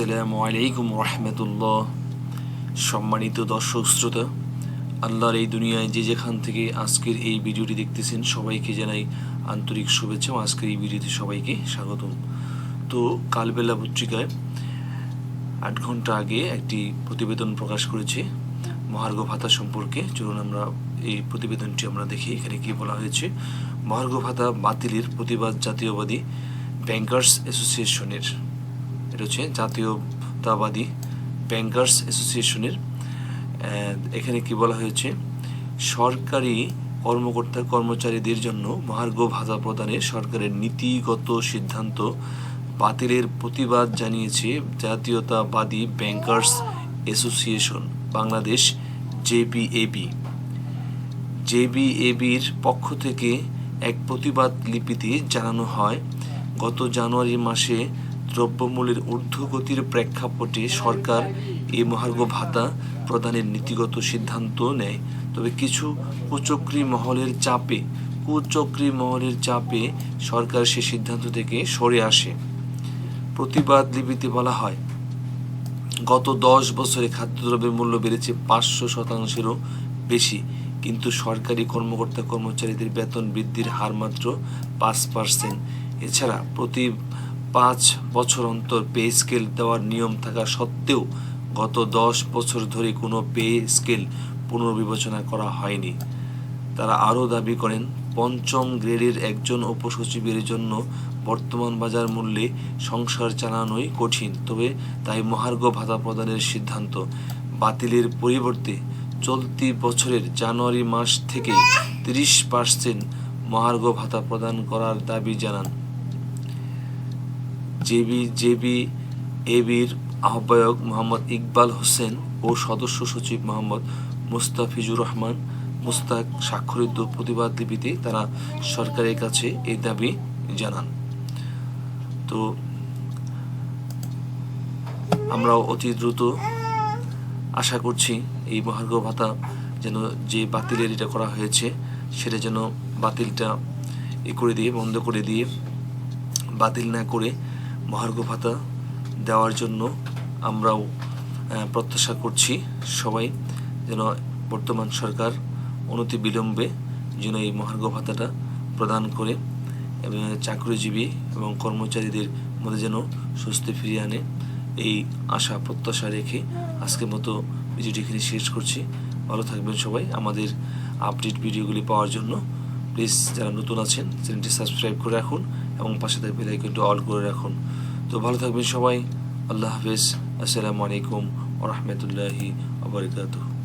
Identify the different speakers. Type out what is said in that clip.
Speaker 1: আসসালামু আলাইকুম রহমতুল্লাহ। সম্মানিত দর্শক শ্রোতা, আল্লাহর এই দুনিয়ায় যে যেখান থেকে আজকের এই ভিডিওটি দেখতেছেন সবাইকে জানাই আন্তরিক শুভেচ্ছা আজকের এই ভিডিওতে সবাইকে স্বাগতম। তো কালবেলা পত্রিকায় আট ঘণ্টা আগে একটি প্রতিবেদন প্রকাশ করেছে, মহার্ঘ ভাতা সম্পর্কে। চলুন আমরা এই প্রতিবেদনটি আমরা দেখি, এখানে কি বলা হয়েছে। মহার্ঘ ভাতা বাতিলের প্রতিবাদ জাতীয়বাদী ব্যাংকার্স অ্যাসোসিয়েশনের এটা হচ্ছে জাতীয়তাবাদী ব্যাংকার্স অ্যাসোসিয়েশনের এখানে কি বলা হয়েছে? সরকারি কর্মকর্তা কর্মচারীদের জন্য মহার্ঘ ভাতা প্রদানে সরকারের নীতিগত সিদ্ধান্ত বাতিলের প্রতিবাদ জানিয়েছে জাতীয়তাবাদী ব্যাংকার্স অ্যাসোসিয়েশন বাংলাদেশ জেবিএবি জেবিএবির পক্ষ থেকে এক প্রতিবাদ লিপিতে জানানো হয়, গত জানুয়ারি মাসে দ্রব্যমূল্যের ঊর্ধ্বগতির প্রেক্ষাপটে সরকার এই মহার্ঘ ভাতা প্রদানের নীতিগত সিদ্ধান্ত নেয়। তবে কিছু কুচক্রী মহলের চাপে, কুচক্রী মহলের চাপে সরকার সে সিদ্ধান্ত থেকে সরে আসে। প্রতিবাদ লিপিতে বলা হয়, গত দশ বছরে খাদ্যদ্রব্যের মূল্য বেড়েছে পাঁচশো শতাংশেরও বেশি, কিন্তু সরকারি কর্মকর্তা কর্মচারীদের বেতন বৃদ্ধির হার মাত্র পাঁচ পার্সেন্ট। এছাড়া প্রতি পাঁচ বছর অন্তর পে স্কেল দেওয়ার নিয়ম থাকা সত্ত্বেও গত দশ বছর ধরে কোনো পে স্কেল পুনর্বিবেচনা করা হয়নি। তারা আরও দাবি করেন, পঞ্চম গ্রেডের একজন উপসচিবের জন্য বর্তমান বাজার মূল্যে সংসার চালানোই কঠিন, তবে তাই মহার্ঘ ভাতা প্রদানের সিদ্ধান্ত বাতিলের পরিবর্তে চলতি বছরের জানুয়ারি মাস থেকে তিরিশ পার্সেন্ট মহার্ঘ ভাতা প্রদান করার দাবি জানান। জেবি জেবি এবির আহ্বায়ক মোহাম্মদ ইকবাল হোসেন ও সদস্য সচিব মোহাম্মদ মুস্তাফিজুর রহমান মুস্তাক স্বাক্ষরিত প্রতিবাদ লিপিতে তারা সরকারের কাছে এই দাবি জানান। তো আমরা অতি দ্রুত আশা করছি এই মহার্ঘ ভাতা যেন যে বাতিলের এটা করা হয়েছে, সেটা যেন বাতিলটা এ করে দিয়ে বন্ধ করে দিয়ে বাতিল না করে মহার্ঘ ভাতা দেওয়ার জন্য আমরাও প্রত্যাশা করছি সবাই যেন বর্তমান সরকার অনতি বিলম্বে যেন এই মহার্ঘ ভাতাটা প্রদান করে এবং চাকরিজীবী এবং কর্মচারীদের মধ্যে যেন স্বস্তি ফিরিয়ে আনে। এই আশা, প্রত্যাশা রেখে আজকের মতো ভিডিওটি এখানে শেষ করছি। ভালো থাকবেন সবাই। আমাদের আপডেট ভিডিওগুলি পাওয়ার জন্য প্লিজ যারা নতুন আছেন, চ্যানেলটি সাবস্ক্রাইব করে রাখুন এবং পাশে থাকবে বেল আইকনটি অল করে রাখুন। তো ভালো থাকবেন সবাই। আল্লাহ হাফেজ। আসসালামু আলাইকুম রহমতুল্লাহি আবরকাতুহ